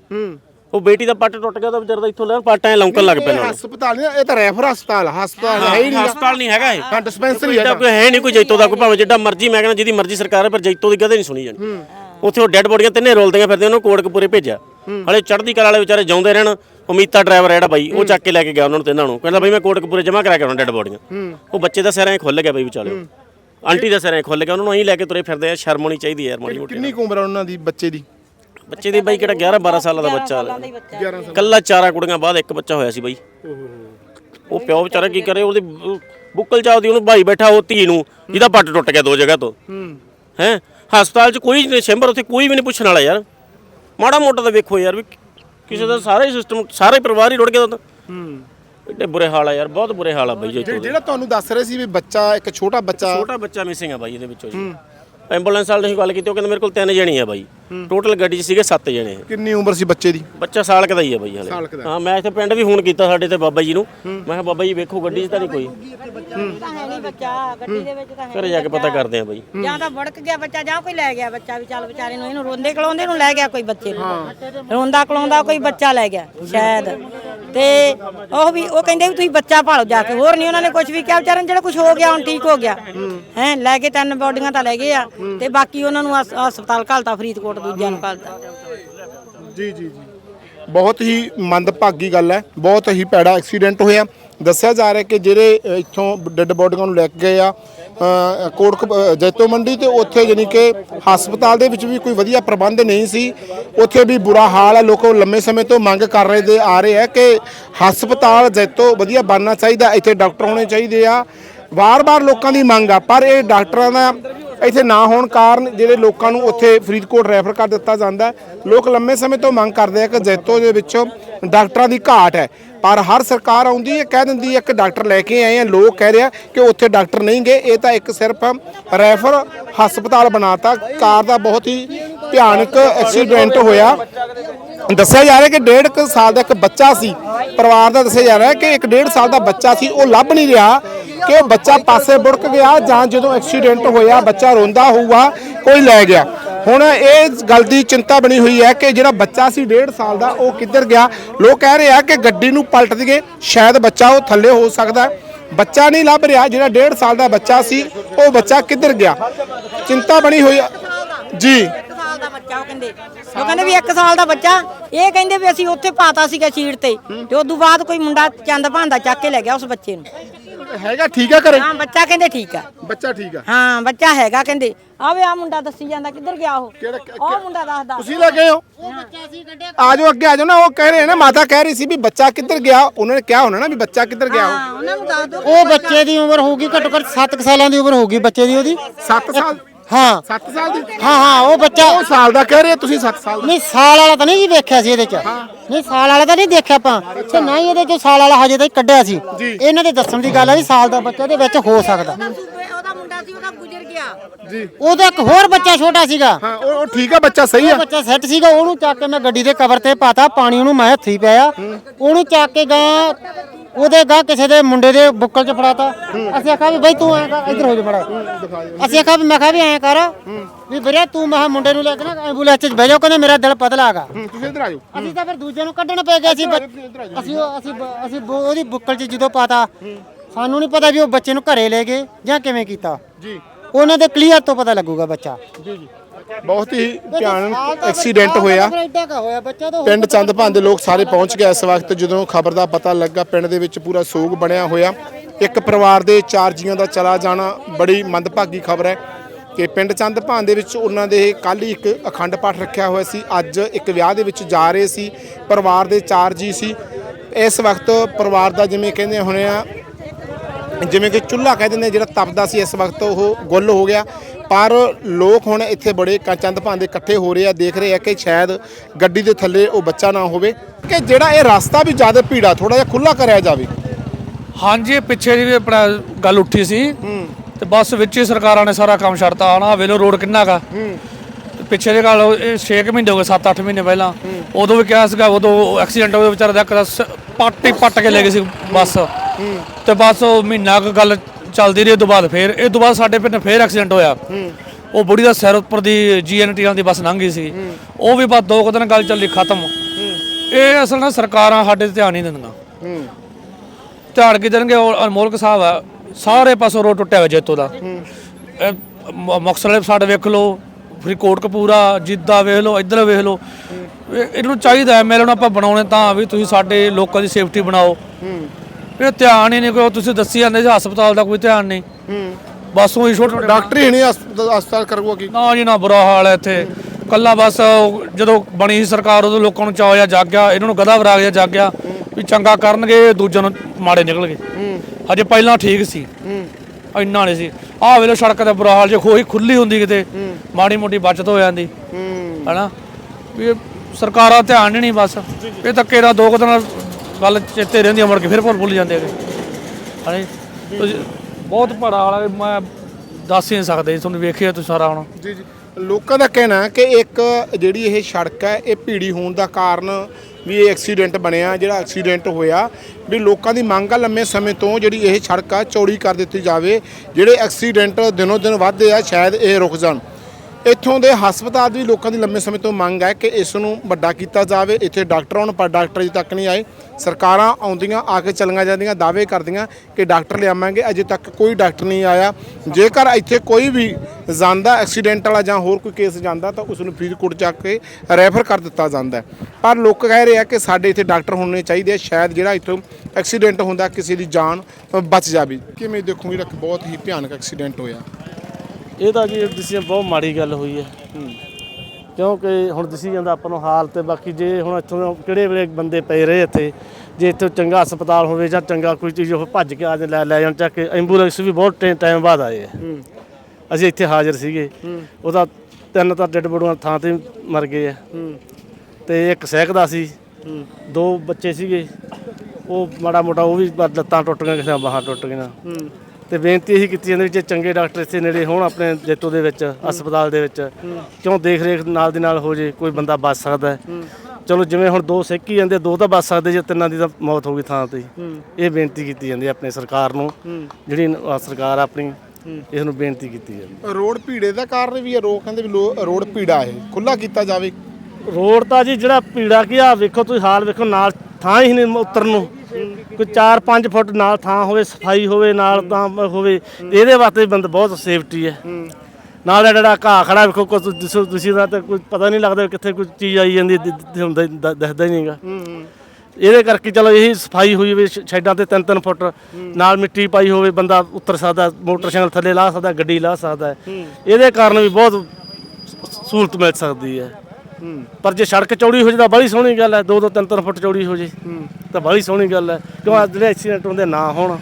ਉਹ ਬੇਟੀ ਦਾ ਪੱਟ ਟੁੱਟ ਗਿਆ ਤਾਂ ਵਿਚਾਰ ਇੱਥੋਂ ਲੈ ਪੱਟ ਲੌਂਕਣ ਲੱਗ ਪੈਣਾ
ਹਸਪਤਾਲ ਨਹੀਂ ਇਹ ਤਾਂ ਰੈਫਰ ਹਸਪਤਾਲ ਹਸਪਤਾਲ ਹੈ ਹੀ ਨਹੀਂ।
ਹਸਪਤਾਲ ਨਹੀਂ ਹੈਗਾ ਇਹ।
ਹਾਂ ਡਿਸਪੈਂਸਰੀ ਹੈ
ਕੋਈ ਹੈ ਨਹੀਂ ਕੋਈ ਜੈਤੋ ਦਾ ਕੋਈ ਭਾਵੇਂ ਜਿੱਡਾ ਮਰਜ਼ੀ ਮੈਂ ਕਹਿੰਦਾ ਜਿਹਦੀ ਮਰਜ਼ੀ ਸਰਕਾਰ ਹੈ ਪਰ ਜੈਤੋ ਦੀ ਕਦੇ ਨਹੀਂ ਸੁਣੀ ਜਾਣੀ। ਉੱਥੇ ਉਹ ਡੈੱਡ ਬੋਡੀਆਂ ਤਿੰਨੇ ਰੋਲਦੀਆਂ ਫਿਰਦੇ ਉਹਨੂੰ ਕੋਟਕਪੂਰੇ ਭੇਜਿਆ। ਹਲੇ ਚੜ੍ਹਦੀ ਕਲਾ ਵਾਲੇ ਵਿਚਾਰੇ ਜਿਉਂਦੇ ਰਹਿਣ ਉਮੀਤਾ ਡਰਾਈਵਰ ਜਿਹੜਾ ਬਾਈ ਉਹ ਚੱਕ ਕੇ ਲੈ ਕੇ ਗਿਆ ਉਹਨਾਂ ਨੂੰ ਤਿੰਨਾਂ ਨੂੰ। ਕਹਿੰਦਾ ਬਾਈ ਮੈਂ ਕੋਟਕਪੂਰੇ ਜਮ੍ਹਾਂ ਕਰਾ ਕੇ ਆਉਣਾ ਡੈੱਡ ਬੋਡੀਆਂ ਉਹ ਬੱਚੇ ਦਾ ਸਿਰ ਐ ਖੁੱਲ ਗਿਆ ਬਾਈ ਵਿਚਾਲੇ ਆਂਟੀ ਦਾ ਸਿਰ ਐ ਖੁੱਲ ਗਿਆ ਉਹਨਾਂ ਨੂੰ ਐਂ ਲੈ ਕੇ ਤੁਰੇ ਫਿਰਦੇ ਆ ਸ਼ਰਮ ਹੋਣੀ ਚਾਹੀਦੀ ਯਾਰ ਮਾੜੀ ਮੋਟੀ
ਕਿੰਨੀ ਕੁ ਉਮਰ ਆ ਉਹਨਾਂ ਦੀ ਬੱਚੇ ਦੀ?
ਬੱਚੇ ਦੀ ਬਾਈ ਕਿਹੜਾ 11 12 ਸਾਲਾਂ ਦਾ ਬੱਚਾ। ਕੱਲਾ ਚਾਰਾ ਕੁੜੀਆਂ ਬਾਅਦ ਇੱਕ ਬੱਚਾ ਹੋਇਆ ਸੀ ਬਾਈ। ਉਹ ਪਿਓ ਵਿਚਾਰਾ ਕੀ ਕਰੇ ਉਹਦੀ ਬੁੱਕਲ ਚਾਉਦੀ ਉਹਨੂੰ ਭਾਈ ਬੈਠਾ ਉਹ ਧੀ ਨੂੰ ਜਿਹਦਾ ਪੱਟ ਟੁੱਟ ਗਿਆ ਦੋ ਜਗ੍ਹਾ ਤੋਂ। ਹੈ। ਹਸਪਤਾਲ 'ਚ ਕੋਈ ਨਹੀਂ ਚੈਂਬਰ ਉੱਥੇ ਕੋਈ ਵੀ ਨਹੀਂ ਪੁੱਛਣ ਵਾਲਾ ਯਾਰ। ਮਾੜਾ ਮੋਟਾ ਤਾਂ ਵੇਖੋ ਯਾਰ ਵੀ ਕਿਸੇ ਦਾ ਸਾਰਾ ਹੀ ਸਿਸਟਮ ਸਾਰਾ ਹੀ ਪਰਿਵਾਰ ਹੀ ਰੁੜ ਗਿਆ ਤਾਂ ਐਡੇ ਬੁਰੇ ਹਾਲ ਆ ਯਾਰ ਬਹੁਤ ਬੁਰੇ ਹਾਲ ਆ ਬਾਈ ਜੀ
ਜੇ- ਜਿਹੜਾ ਤੁਹਾਨੂੰ ਦੱਸ ਰਹੇ ਸੀ ਵੀ ਬੱਚਾ ਇੱਕ ਛੋਟਾ ਬੱਚਾ।
ਛੋਟਾ ਬੱਚਾ ਮਿਸਿੰਗ ਆ ਬਾਈ ਇਹਦੇ ਵਿੱਚੋਂ ਜੀ। ਐਂਬੂਲੈਂਸ ਵਾਲੇ ਨੇ ਗੱਲ ਕੀਤੀ ਉਹ ਕਹਿੰਦੇ ਮੇਰੇ ਕੋਲ ਤਿੰਨ ਜਣੇ ਆ ਬਾਈ। ਟੋਟਲ ਗੱਡੀ 'ਚ ਸੀਗੇ ਸੱਤ ਜਣੇ।
ਕਿੰਨੀ ਉਮਰ ਸੀ ਬੱਚੇ ਦੀ?
ਬੱਚਾ ਸਾਲ ਕੁ ਦਾ ਹੀ ਆ ਬਾਈ
ਸਾਲ
ਹਲੇ
ਕੁ ਦਾ।
ਹਾਂ ਮੈਂ ਇੱਥੇ ਪਿੰਡ ਵੀ ਫੋਨ ਕੀਤਾ ਸਾਡੇ ਤੇ ਬਾਬਾ ਜੀ ਨੂੰ। ਮੈਂ ਕਿਹਾ ਬਾਬਾ ਜੀ ਵੇਖੋ ਗੱਡੀ 'ਚ ਤਾਂ ਨਹੀਂ ਕੋਈ।
ਤਾਂ ਹੈ ਨਹੀਂ ਬੱਚਾ ਗੱਡੀ ਦੇ ਵਿੱਚ ਤਾਂ ਹੈ
ਘਰੇ ਜਾ ਕੇ ਪਤਾ ਕਰਦੇ ਆ ਬਾਈ।
ਜਾਂ ਤਾਂ ਵੜਕ ਗਿਆ ਬੱਚਾ ਜਾਂ ਕੋਈ ਲੈ ਗਿਆ ਬੱਚਾ ਵੀ ਚੱਲ ਵਿਚਾਰੇ ਨੂੰ ਇਹਨੂੰ ਰੋਂਦੇ ਕਲਾਉਂਦੇ ਨੂੰ ਲੈ ਗਿਆ ਕੋਈ ਬੱਚੇ ਨੂੰ। ਰੋਂਦਾ ਕਲਾਉਂਦਾ ਕੋਈ ਬੱਚਾ ਲੈ ਗਿਆ ਸ਼ਾਇਦ। ਤੇ ਉਹ ਵੀ ਉਹ ਕਹਿੰਦੇ ਵੀ ਤੁਸੀਂ ਬੱਚਾ ਭਾਲੋ ਜਾ ਕੇ। ਹੋਰ ਨਹੀਂ ਉਹਨਾਂ ਨੇ ਕੁਝ ਵੀ ਕਿਹਾ ਵਿਚਾਰਨ ਜਿਹੜਾ ਕੁਝ ਹੋ ਗਿਆ ਹੁਣ ਠੀਕ ਹੋ ਗਿਆ। ਹੈ। ਲੈ ਕੇ ਤਿੰਨ ਬੋਡੀਆਂ ਤਾਂ ਲੈ ਗਏ ਆ। ਤੇ ਬਾਕੀ ਉਹਨਾਂ ਨੂੰ ਹਸ- ਹਸਪਤਾਲ ਘਲਤਾ ਫਰੀਦਕੋਟ ਦੂਜਿਆਂ ਨੂੰ ਘਲਤਾ
ਜੀ ਜੀ ਜੀ। ਬਹੁਤ ਹੀ ਮੰਦਭਾਗੀ ਗੱਲ ਹੈ। ਬਹੁਤ ਹੀ ਭੈੜਾ ਐਕਸੀਡੈਂਟ ਹੋਇਆ। ਦੱਸਿਆ ਜਾ ਰਿਹਾ ਕਿ ਜਿਹੜੇ ਇੱਥੋਂ ਡੈੱਡ ਬੋਡੀਆਂ ਨੂੰ ਲੈ ਕੇ ਗਏ ਆ ਕੋਟਕ ਜੈਤੋ ਮੰਡੀ ਤੇ ਉੱਥੇ ਜਾਨੀ ਕਿ ਹਸਪਤਾਲ ਦੇ ਵਿੱਚ ਵੀ ਕੋਈ ਵਧੀਆ ਪ੍ਰਬੰਧ ਨਹੀਂ ਸੀ। ਉੱਥੇ ਵੀ ਬੁਰਾ ਹਾਲ ਹੈ। ਲੋਕ ਲੰਮੇ ਸਮੇਂ ਤੋਂ ਮੰਗ ਕਰ ਰਹੇ ਦੇ ਆ ਰਹੇ ਆ ਕਿ ਹਸਪਤਾਲ ਜੈਤੋ ਵਧੀਆ ਬਣਨਾ ਚਾਹੀਦਾ। ਇੱਥੇ ਡਾਕਟਰ ਹੋਣੇ ਚਾਹੀਦੇ ਆ। ਵਾਰ-ਵਾਰ ਲੋਕਾਂ ਦੀ ਮੰਗ ਆ, ਪਰ ਇਹ ਡਾਕਟਰਾਂ ਦਾ ਇੱਥੇ ਨਾ ਹੋਣ ਕਾਰਨ ਜਿਹੜੇ ਲੋਕਾਂ ਨੂੰ ਉੱਥੇ ਫਰੀਦਕੋਟ ਰੈਫਰ ਕਰ ਦਿੱਤਾ ਜਾਂਦਾ ਲੋਕ ਲੰਮੇ ਸਮੇਂ ਤੋਂ ਮੰਗ ਕਰਦੇ ਆ ਕਿ ਜੈਤੋ ਦੇ ਵਿੱਚ ਡਾਕਟਰਾਂ ਦੀ ਘਾਟ ਹੈ। ਪਰ ਹਰ ਸਰਕਾਰ ਆਉਂਦੀ ਹੈ, ਕਹਿ ਦਿੰਦੀ ਹੈ ਕਿ ਡਾਕਟਰ ਲੈ ਕੇ ਆਏ ਆ। ਲੋਕ ਕਹਿ ਰਿਹਾ ਕਿ ਉੱਥੇ ਡਾਕਟਰ ਨਹੀਂ ਗਏ। ਇਹ ਤਾਂ ਇੱਕ ਸਿਰਫ ਰੈਫਰ ਹਸਪਤਾਲ ਬਣਾਤਾ। ਕਾਰ ਦਾ ਬਹੁਤ ਹੀ ਭਿਆਨਕ ਐਕਸੀਡੈਂਟ ਹੋਇਆ। ਦੱਸਿਆ ਜਾ ਰਿਹਾ ਕਿ ਡੇਢ ਕੁ ਸਾਲ ਦਾ ਇੱਕ ਬੱਚਾ ਸੀ। ਪਰਿਵਾਰ ਦਾ ਦੱਸਿਆ ਜਾ ਰਿਹਾ ਕਿ ਇੱਕ ਡੇਢ ਸਾਲ ਦਾ ਬੱਚਾ ਸੀ। ਉਹ ਲੱਭ ਨਹੀਂ ਰਿਹਾ। ਕਿ ਬੱਚਾ ਪਾਸੇ ਬੁੜਕ ਗਿਆ ਜਾਂ ਜਦੋਂ ਐਕਸੀਡੈਂਟ ਹੋਇਆ, ਬੱਚਾ ਰੋਂਦਾ ਹੋਊਗਾ, ਕੋਈ ਲੈ ਗਿਆ। ਹੁਣ ਇਹ ਗੱਲ ਦੀ ਚਿੰਤਾ ਬਣੀ ਹੋਈ ਹੈ ਕਿ ਜਿਹੜਾ ਬੱਚਾ ਸੀ ਡੇਢ ਸਾਲ ਦਾ, ਉਹ ਕਿੱਧਰ ਗਿਆ? ਲੋਕ ਕਹਿ ਰਹੇ ਆ ਕਿ ਗੱਡੀ ਨੂੰ ਪਲਟ ਦਈਏ, ਸ਼ਾਇਦ ਬੱਚਾ ਉਹ ਥੱਲੇ ਹੋ ਸਕਦਾ ਬੱਚਾ ਨਹੀਂ ਲੱਭ ਰਿਹਾ, ਜਿਹੜਾ ਡੇਢ ਸਾਲ ਦਾ ਬੱਚਾ ਸੀ, ਉਹ ਬੱਚਾ ਕਿੱਧਰ ਗਿਆ? ਚਿੰਤਾ ਬਣੀ ਹੋਈ ਹੈ ਜੀ।
ਸਾਲ ਦਾ ਬੱਚਾ, ਉਹ ਕਹਿੰਦੇ। ਉਹ ਕਹਿੰਦੇ ਵੀ 1 ਸਾਲ ਦਾ ਬੱਚਾ, ਇਹ ਕਹਿੰਦੇ ਵੀ ਅਸੀਂ ਉੱਥੇ ਪਾਤਾ ਸੀਗਾ ਸੀਟ ਤੇ। ਤੇ ਉਦੋਂ ਬਾਅਦ ਕੋਈ ਮੁੰਡਾ ਚੰਦ ਭਾਂਦਾ ਚੱਕ ਕੇ ਲੈ ਗਿਆ ਉਸ ਬੱਚੇ ਨੂੰ।
ਹੈਗਾ ਠੀਕ ਆ ਘਰੇ?
ਹਾਂ ਬੱਚਾ ਕਹਿੰਦੇ ਠੀਕ ਆ।
ਬੱਚਾ ਠੀਕ ਆ?
ਹਾਂ ਬੱਚਾ ਹੈਗਾ ਕਹਿੰਦੇ। ਆਵੇ ਆ ਮੁੰਡਾ ਦੱਸੀ ਜਾਂਦਾ ਕਿੱਧਰ ਗਿਆ ਉਹ?
ਕਿਹੜਾ-
ਉਹ ਮੁੰਡਾ ਦੱਸਦਾ।
ਤੁਸੀਂ ਲੈ ਗਏ ਹੋ? ਆ ਜਾਓ ਅੱਗੇ ਆ ਜਾਓ ਨਾ ਉਹ ਕਹਿ ਰਹੇ ਨੇ ਮਾਤਾ ਕਹਿ ਰਹੀ ਸੀ ਵੀ ਬੱਚਾ ਕਿੱਧਰ ਗਿਆ? ਉਹਨਾਂ ਨੇ ਕਿਹਾ ਹੋਣਾ ਨਾ ਵੀ ਬੱਚਾ ਕਿੱਧਰ ਗਿਆ
ਹਾਂ ਉਹਨਾਂ ਨੂੰ ਦੱਸ ਦੋ
ਉਹ ਬੱਚੇ ਦੀ ਉਮਰ ਹੋਊਗੀ ਘੱਟੋ ਘੱਟ 7 ਸਾਲਾਂ ਦੀ ਉਮਰ ਹੋਊਗੀ ਬੱਚੇ ਦੀ ਉਹਦੀ।
7 ਸਾਲ
ਹਾਂ।
7 ਸਾਲ ਦੀ?
ਹਾਂ ਹਾਂ ਉਹ ਬੱਚਾ
ਉਹ ਸਾਲ ਦਾ ਕਹਿ ਰਹੇ ਤੁਸੀਂ 7 ਸਾਲ ਦਾ?
ਨਹੀਂ ਸਾਲ ਵਾਲਾ ਤਾਂ ਨਹੀਂ ਜੀ ਵੇਖਿਆ ਸੀ ਇਹਦੇ ਚ। ਨਹੀਂ ਸਾਲ ਵਾਲਾ ਤਾਂ ਨਹੀਂ ਦੇਖਿਆ ਆਪਾਂ। ਤੇ ਨਾ ਹੀ ਇਹਦੇ ਚ ਸਾਲ ਵਾਲਾ ਹਜੇ ਤਾਈਂ ਕੱਢਿਆ ਸੀ। ਇਹਨਾਂ ਦੇ ਦੱਸਣ ਦੀ ਗੱਲ ਹੈ ਵੀ ਸਾਲ ਦਾ ਬੱਚਾ ਦੇ ਵਿੱਚ ਹੋ ਸਕਦਾ।
ਉਹਦਾ ਮੁੰਡਾ ਸੀ ਉਹਦਾ ਗੁਜ਼ਰ ਗਿਆ।
ਜੀ।
ਉਹਦਾ ਇੱਕ ਹੋਰ ਬੱਚਾ ਛੋਟਾ ਸੀਗਾ।
ਹਾਂ ਉਹ ਠੀਕ ਆ ਬੱਚਾ ਸਹੀ ਆ।
ਬੱਚਾ ਸੈੱਟ ਸੀਗਾ ਉਹਨੂੰ ਚੱਕ ਕੇ ਮੈਂ ਗੱਡੀ ਦੇ ਕਵਰ ਤੇ ਪਾਤਾ ਪਾਣੀ ਉਹਨੂੰ ਮੈਂ ਹੱਥੀ ਪਿਆ ਉਹਨੂੰ ਚੱਕ ਕੇ ਗਾਂ ਉਹਦੇ ਗਾਂ ਕਿਸੇ ਦੇ ਮੁੰਡੇ ਦੇ ਬੁੱਕਲ ਚ ਫੜਾਤਾ। ਅਸੀਂ ਆਖਿਆ ਵੀ ਬਈ ਤੂੰ ਐਂ ਕਰ ਇੱਧਰ ਹੋ ਜਾ ਮੜਾ। ਅਸੀਂ ਆਖਿਆ ਵੀ ਮੈਂ ਕਿਹਾ ਵੀ ਐਂ ਕਰ ਵੀ ਵੀਰੇ ਤੂੰ ਮੈਂ ਕਿਹਾ ਮੁੰਡੇ ਨੂੰ ਲੈ ਕੇ ਨਾ ਐਂਬੂਲੈਂਸ ਚ ਬਹਿ ਕਹਿੰਦੇ ਮੇਰਾ ਦਿਲ ਪਤਲਾ ਹੈਗਾ।
ਤੁਸੀਂ ਇੱਧਰ ਆ ਜਾਓ।
ਅਸੀਂ ਤਾਂ ਫਿਰ ਦੂਜੇ ਨੂੰ ਕੱਢਣ ਪੈ ਗਿਆ ਸੀ ਅਸੀਂ ਅਸੀਂ ਅਸੀਂ ਉਹਦੀ ਬੁੱਕਲ 'ਚ ਜਦੋਂ ਪਾਤਾ ਸਾਨੂੰ ਨਹੀਂ ਪਤਾ ਵੀ ਉਹ ਬੱਚੇ ਨੂੰ ਘਰੇ ਲੈ ਗਏ ਜਾਂ ਕਿਵੇਂ ਕੀਤਾ।
ਜੀ।
ਉਹਨਾਂ ਦੇ ਕਲੀਅਰ ਤੋਂ ਪਤਾ ਲੱਗੂਗਾ ਬੱਚਾ।
ਜੀ ਜੀ। ਬਹੁਤ ਹੀ ਭਿਆਨਕ ਐਕਸੀਡੈਂਟ ਹੋਇਆ। ਪਿੰਡ ਚੰਦਪਾਨ ਦੇ ਲੋਕ ਸਾਰੇ ਪਹੁੰਚ ਗਏ ਇਸ ਵਕਤ ਜਦੋਂ ਖਬਰ ਦਾ ਪਤਾ ਲੱਗਾ ਪਿੰਡ ਦੇ ਵਿੱਚ ਪੂਰਾ ਸੋਗ ਬਣਿਆ ਹੋਇਆ। ਇੱਕ ਪਰਿਵਾਰ ਦੇ ਚਾਰ ਜੀਆਂ ਦਾ ਚਲਾ ਜਾਣਾ ਬੜੀ ਮੰਦਭਾਗੀ ਖਬਰ ਹੈ ਕਿ ਪਿੰਡ ਚੰਦਪਾਨ ਦੇ ਵਿੱਚ ਉਹਨਾਂ ਦੇ ਕੱਲ ਹੀ ਇੱਕ ਅਖੰਡ ਪਾਠ ਰੱਖਿਆ ਹੋਇਆ ਸੀ। ਅੱਜ ਇੱਕ ਵਿਆਹ ਦੇ ਵਿੱਚ ਜਾ ਰਹੇ ਸੀ ਪਰਿਵਾਰ ਦੇ ਚਾਰ ਜੀ ਸੀ। ਇਸ ਵਕਤ ਪਰਿਵਾਰ ਦਾ ਜਿਵੇਂ ਕਹਿੰਦੇ ਹੋਣੇ ਆ ਜਿਵੇਂ ਕਿ ਚੁੱਲ੍ਹਾ ਕਹਿ ਦਿੰਦੇ ਜਿਹੜਾ ਤਪਦਾ ਸੀ ਇਸ ਵਕਤ ਉਹ ਗੁੱਲ ਹੋ ਗਿਆ। ਪਰ ਲੋਕ ਹੁਣ ਇੱਥੇ ਬੜੇ ਚੰਦ ਭਾਂਦੇ ਇਕੱਠੇ ਹੋ ਰਹੇ ਆ ਦੇਖ ਰਹੇ ਆ ਕਿ ਸ਼ਾਇਦ ਗੱਡੀ ਦੇ ਥੱਲੇ ਉਹ ਬੱਚਾ ਨਾ ਹੋਵੇ ਕਿ ਜਿਹੜਾ ਇਹ ਰਸਤਾ ਵੀ ਜ਼ਿਆਦਾ ਭੀੜਾ ਥੋੜਾ ਜਿਹਾ ਖੁੱਲਾ ਕਰਿਆ ਜਾਵੇ।
ਹਾਂਜੀ ਪਿੱਛੇ ਜੀ ਆਪਣਾ ਗੱਲ ਉੱਠੀ ਸੀ। ਤੇ ਬਸ ਵਿੱਚ ਹੀ ਸਰਕਾਰਾਂ ਨੇ ਸਾਰਾ ਕੰਮ ਛੱਡਤਾ ਆਣਾ ਵੇਲੋ ਰੋਡ ਕਿੰਨਾ ਕਾ ਪਿੱਛੇ ਦੇ ਗੱਲ ਇਹ 6 ਮਹੀਨੇ ਹੋ ਗਏ 7-8 ਮਹੀਨੇ ਪਹਿਲਾਂ। ਉਦੋਂ ਵੀ ਕਿਹਾ ਸੀਗਾ ਉਦੋਂ ਐਕਸੀਡੈਂਟ ਹੋਇਆ ਵਿਚਾਰਾ ਦਾ ਪੱਟ ਹੀ ਪੱਟ ਕੇ ਲੈ ਗਏ ਸੀ ਬੱਸ। ਤੇ ਬਸ ਉਹ ਮਹੀਨਾ ਕੁ ਗੱਲ ਚੱਲਦੀ ਰਹੀ ਤੋਂ ਬਾਅਦ ਫੇਰ ਇਹ ਤੋਂ ਬਾਅਦ ਸਾਡੇ ਪਿੰਡ ਫੇਰ ਐਕਸੀਡੈਂਟ ਹੋਇਆ। ਉਹ ਬੁੜੀ ਦਾ ਸਿਰ ਉੱਪਰ ਦੀ ਜੀਐਨਟੀ ਦੀ ਬੱਸ ਲੰਘ ਗਈ ਸੀ। ਉਹ ਵੀ ਬਸ ਦੋ ਕੁ ਦਿਨ ਗੱਲ ਚੱਲੀ ਖਤਮ। ਇਹ ਅਸਲ ਨਾਲ ਸਰਕਾਰਾਂ ਸਾਡੇ ਤੇ ਧਿਆਨ ਨਹੀਂ ਦਿੰਦੀਆਂ। ਝਾੜ ਕੇ ਦੇਣਗੇ ਉਹ ਅਨਮੋਲਕ ਸਾਹਿਬ ਆ ਸਾਰੇ ਪਾਸੋਂ ਰੋਡ ਟੁੱਟਿਆ ਹੋਇਆ ਜੇਤੋ ਦਾ। ਮੁਕਤਸਰ ਵਾਲੇ ਸਾਈਡ ਵੇਖ ਲਓ ਫਰੀਦਕੋਟ ਕਪੂਰਾ ਜਿੱਦਾ ਵੇਖ ਲਓ ਇੱਧਰ ਵੇਖ ਲਓ। ਇਹ- ਇਹਨੂੰ ਚਾਹੀਦਾ ਮੇਲੇ ਨੂੰ ਆਪਾਂ ਬਣਾਉਣੇ ਤਾਂ ਵੀ ਤੁਸੀਂ ਸਾਡੇ ਲੋਕਾਂ ਦੀ ਸੇਫਟੀ ਬਣਾਓ। ਇਹ ਧਿਆਨ ਹੀ ਨਹੀਂ ਕੋਈ ਤੁਸੀਂ ਦੱਸੀ ਜਾਂਦੇ ਸੀ ਹਸਪਤਾਲ ਦਾ ਕੋਈ ਧਿਆਨ ਨਹੀਂ। ਬਸ ਉਹੀ ਛੋਟੇ
ਡਾਕਟਰ ਹੀ ਨਹੀਂ ਹਸਪਤਾਲ ਕਰੂਗਾ ਕੀ?
ਨਾ ਜੀ ਨਾ ਬੁਰਾ ਹਾਲ ਹੈ ਇੱਥੇ। ਕੱਲਾ ਬਸ ਜਦੋਂ ਬਣੀ ਸੀ ਸਰਕਾਰ ਉਦੋਂ ਲੋਕਾਂ ਨੂੰ ਚਾਅ ਜਿਹਾ ਜਾਗ ਗਿਆ ਇਹਨਾਂ ਨੂੰ ਗਧਾ ਵਰਾਗ ਜਾਗ ਗਿਆ ਵੀ ਚੰਗਾ ਕਰਨਗੇ ਦੂਜਿਆਂ ਨੂੰ ਮਾੜੇ ਨਿਕਲ ਗਏ ਹਜੇ ਪਹਿਲਾਂ ਠੀਕ ਸੀ। ਇੰਨਾ ਨਹੀਂ ਸੀ। ਆਹ ਵੇਲੇ ਸੜਕ ਦਾ ਬੁਰਾ ਹਾਲ ਜੇ ਖੋਈ ਖੁੱਲੀ ਹੁੰਦੀ ਕਿਤੇ ਮਾੜੀ ਮੋਟੀ ਬਚਤ ਹੋ ਜਾਂਦੀ। ਹੈਨਾ? ਵੀ ਸਰਕਾਰਾਂ ਧਿਆਨ ਹੀ ਨਹੀਂ ਬਸ। ਇਹ ਤਾਂ ਕੇਰਾ ਦੋ ਕੁ ਦਿਨ ਗੱਲ ਚੇਤੇ ਰਹਿੰਦੀ ਆ, ਮੁੜ ਕੇ ਫਿਰ ਭੁੱਲ ਭੁੱਲ ਜਾਂਦੇ ਹੈਗੇ ਹਾਂਜੀ ਤੁਸੀਂ ਬਹੁਤ ਭੜਾ ਹੈ ਮੈਂ ਦੱਸ ਹੀ ਨਹੀਂ ਸਕਦੇ ਤੁਹਾਨੂੰ ਵੇਖਿਆ ਤੁਸੀਂ ਸਾਰਾ ਹੁਣ।
ਜੀ ਜੀ। ਲੋਕਾਂ ਦਾ ਕਹਿਣਾ ਹੈ ਕਿ ਇੱਕ ਜਿਹੜੀ ਇਹ ਸੜਕ ਹੈ ਇਹ ਭੀੜੀ ਹੋਣ ਦਾ ਕਾਰਨ ਵੀ ਇਹ ਐਕਸੀਡੈਂਟ ਬਣਿਆ ਜਿਹੜਾ ਐਕਸੀਡੈਂਟ ਹੋਇਆ ਵੀ ਲੋਕਾਂ ਦੀ ਮੰਗ ਆ ਲੰਮੇ ਸਮੇਂ ਤੋਂ ਜਿਹੜੀ ਇਹ ਸੜਕ ਆ ਚੌੜੀ ਕਰ ਦਿੱਤੀ ਜਾਵੇ। ਜਿਹੜੇ ਐਕਸੀਡੈਂਟ ਦਿਨੋ ਦਿਨ ਵੱਧਦੇ ਆ ਸ਼ਾਇਦ ਇਹ ਰੁਕ ਜਾਣ। ਇੱਥੋਂ ਦੇ ਹਸਪਤਾਲ ਦੀ ਲੋਕਾਂ ਦੀ ਲੰਮੇ ਸਮੇਂ ਤੋਂ ਮੰਗ ਹੈ ਕਿ ਇਸ ਨੂੰ ਵੱਡਾ ਕੀਤਾ ਜਾਵੇ। ਇੱਥੇ ਡਾਕਟਰ ਆਉਣ, ਪਰ ਡਾਕਟਰ ਅਜੇ ਤੱਕ ਨਹੀਂ ਆਏ। ਸਰਕਾਰਾਂ ਆਉਂਦੀਆਂ, ਆ ਕੇ ਚਲੀਆਂ ਜਾਂਦੀਆਂ, ਦਾਅਵੇ ਕਰਦੀਆਂ ਕਿ ਡਾਕਟਰ ਲਿਆਵਾਂਗੇ। ਅਜੇ ਤੱਕ ਕੋਈ ਡਾਕਟਰ ਨਹੀਂ ਆਇਆ। ਜੇਕਰ ਇੱਥੇ ਕੋਈ ਵੀ ਜਾਂਦਾ, ਐਕਸੀਡੈਂਟ ਵਾਲਾ ਜਾਂ ਹੋਰ ਕੋਈ ਕੇਸ ਜਾਂਦਾ, ਤਾਂ ਉਸ ਨੂੰ ਫਰੀਦਕੋਟ ਚੱਕ ਕੇ ਰੈਫਰ ਕਰ ਦਿੱਤਾ ਜਾਂਦਾ ਪਰ ਲੋਕ ਕਹਿ ਰਹੇ ਆ ਕਿ ਸਾਡੇ ਇੱਥੇ ਡਾਕਟਰ ਹੋਣੇ ਚਾਹੀਦੇ ਆ। ਸ਼ਾਇਦ ਜਿਹੜਾ ਇੱਥੋਂ ਐਕਸੀਡੈਂਟ ਹੁੰਦਾ, ਕਿਸੇ ਦੀ ਜਾਨ ਬਚ ਜਾਵੇ। ਕਿਵੇਂ ਦੇਖੋ ਜਿਹੜਾ ਬਹੁਤ ਹੀ ਭਿਆਨਕ ਐਕਸੀਡੈਂਟ ਹੋਇਆ।
ਇਹ ਤਾਂ ਜੀ ਡਿਸੀਜਨ ਬਹੁਤ ਮਾੜੀ ਗੱਲ ਹੋਈ ਹੈ। ਕਿਉਂਕਿ ਹੁਣ ਦਿਸੀ ਜਾਂਦਾ ਆਪਾਂ ਨੂੰ ਹਾਲ ਤੇ ਬਾਕੀ ਜੇ ਹੁਣ ਇੱਥੋਂ ਕਿਹੜੇ ਵੇਲੇ ਬੰਦੇ ਪਏ ਰਹੇ ਇੱਥੇ ਜੇ ਇੱਥੇ ਚੰਗਾ ਹਸਪਤਾਲ ਹੋਵੇ ਜਾਂ ਚੰਗਾ ਕੋਈ ਚੀਜ਼ ਉਹ ਭੱਜ ਕੇ ਆ ਜਾਣ, ਲੈ ਲੈ ਜਾਣ ਚੱਕ ਕੇ ਐਂਬੂਲੈਂਸ ਵੀ ਬਹੁਤ ਟਾਈਮ ਬਾਅਦ ਆਏ ਆ। ਅਸੀਂ ਇੱਥੇ ਹਾਜ਼ਰ ਸੀਗੇ। ਉਹਦਾ ਤਿੰਨ ਤਾਂ ਡੈਡ ਬੋਡੀਆਂ ਥਾਂ ਤੇ ਮਰ ਗਏ ਆ। ਤੇ ਇੱਕ ਸਹਿਕਦਾ ਸੀ। ਦੋ ਬੱਚੇ ਸੀਗੇ। ਉਹ ਮਾੜਾ ਮੋਟਾ ਉਹ ਵੀ ਲੱਤਾਂ ਟੁੱਟ ਗਈਆਂ ਕਿਸੇ ਬਾਹਾਂ ਟੁੱਟ ਗਈਆਂ। ਤੇ ਬੇਨਤੀ ਇਹੀ ਕੀਤੀ ਜਾਂਦੀ ਵੀ ਜੇ ਚੰਗੇ ਡਾਕਟਰ ਇੱਥੇ ਨੇੜੇ ਹੋਣ ਆਪਣੇ ਜੇਤੂ ਦੇ ਵਿੱਚ ਹਸਪਤਾਲ ਦੇ ਵਿੱਚ ਕਿਉਂ ਦੇਖ ਰੇਖ ਨਾਲ ਦੀ ਨਾਲ ਹੋ ਜੇ ਕੋਈ ਬੰਦਾ ਬਚ ਸਕਦਾ ਹੈ। ਚਲੋ ਜਿਵੇਂ ਹੁਣ ਦੋ ਸਿੱਖ ਹੀ ਜਾਂਦੇ ਦੋ ਤਾਂ ਬਚ ਸਕਦੇ ਜੇ ਤਿੰਨਾਂ ਦੀ ਤਾਂ ਮੌਤ ਹੋ ਗਈ ਥਾਂ ਤੇ ਹੀ। ਇਹ ਬੇਨਤੀ ਕੀਤੀ ਜਾਂਦੀ ਹੈ ਆਪਣੀ ਸਰਕਾਰ ਨੂੰ ਜਿਹੜੀ ਸਰਕਾਰ ਆਪਣੀ ਇਸ ਨੂੰ ਬੇਨਤੀ ਕੀਤੀ ਜਾਂਦੀ
ਰੋਡ ਭੀੜੇ ਦਾ ਕਾਰਨ ਵੀ ਹੈ ਰੋਡ ਕਹਿੰਦੇ ਵੀ ਲੋ- ਰੋਡ ਭੀੜਾ ਹੈ ਖੁੱਲਾ ਕੀਤਾ ਜਾਵੇ।
ਰੋਡ ਤਾਂ ਜੀ ਜਿਹੜਾ ਪੀੜਾ ਕੀ ਆ ਵੇਖੋ ਤੁਸੀਂ ਹਾਲ ਵੇਖੋ ਨਾਲ ਥਾਂ ਹੀ ਨਹੀਂ ਉਤਰਨ ਨੂੰ। ਕੋਈ 4-5 ਫੁੱਟ ਨਾਲ ਥਾਂ ਹੋਵੇ ਸਫ਼ਾਈ ਹੋਵੇ ਨਾਲ ਤਾਂ ਹੋਵੇ ਇਹਦੇ ਵਾਸਤੇ ਬੰਦ ਬਹੁਤ ਸੇਫਟੀ ਹੈ। ਨਾਲ ਇਹ ਜਿਹੜਾ ਘਾਹ ਖੜਾ ਵੇਖੋ ਕੁਝ ਤੁਸੀਂ ਦਾ ਤਾਂ ਕੋਈ ਪਤਾ ਨਹੀਂ ਲੱਗਦਾ ਕਿੱਥੇ ਕੋਈ ਚੀਜ਼ ਆਈ ਜਾਂਦੀ ਦਿ- ਦਿ- ਹੁੰਦਾ ਦ- ਦਿਖਦਾ ਹੀ ਨਹੀਂਗਾ ਇਹਦੇ ਕਰਕੇ ਚਲੋ ਇਹੀ ਸਫ਼ਾਈ ਹੋਈ ਹੋਵੇ ਸ਼ੈਡਾਂ ਤੇ 3-3 ਫੁੱਟ। ਨਾਲ ਮਿੱਟੀ ਪਾਈ ਹੋਵੇ ਬੰਦਾ ਉੱਤਰ ਸਕਦਾ ਮੋਟਰਸਾਈਕਲ ਥੱਲੇ ਲਾ ਸਕਦਾ ਗੱਡੀ ਲਾ ਸਕਦਾ। ਇਹਦੇ ਕਾਰਨ ਵੀ ਬਹੁਤ ਸਹੂਲਤ ਮਿਲ ਸਕਦੀ ਹੈ। ਪਰ ਜੇ ਸੜਕ ਚੌੜੀ ਹੋ ਜਾਏ ਤਾਂ ਬੜੀ ਸੋਹਣੀ ਗੱਲ ਹੈ ਦੋ ਦੋ ਤਿੰਨ ਤਿੰਨ ਫੁੱਟ ਚੌੜੀ ਹੋ ਜੇ ਤਾਂ ਬੜੀ ਸੋਹਣੀ ਗੱਲ ਹੈ। ਕਿਉਂ ਅੱਜ ਜਿਹੜੇ ਐਕਸੀਡੈਂਟ ਹੁੰਦੇ ਨਾ ਹੋਣ।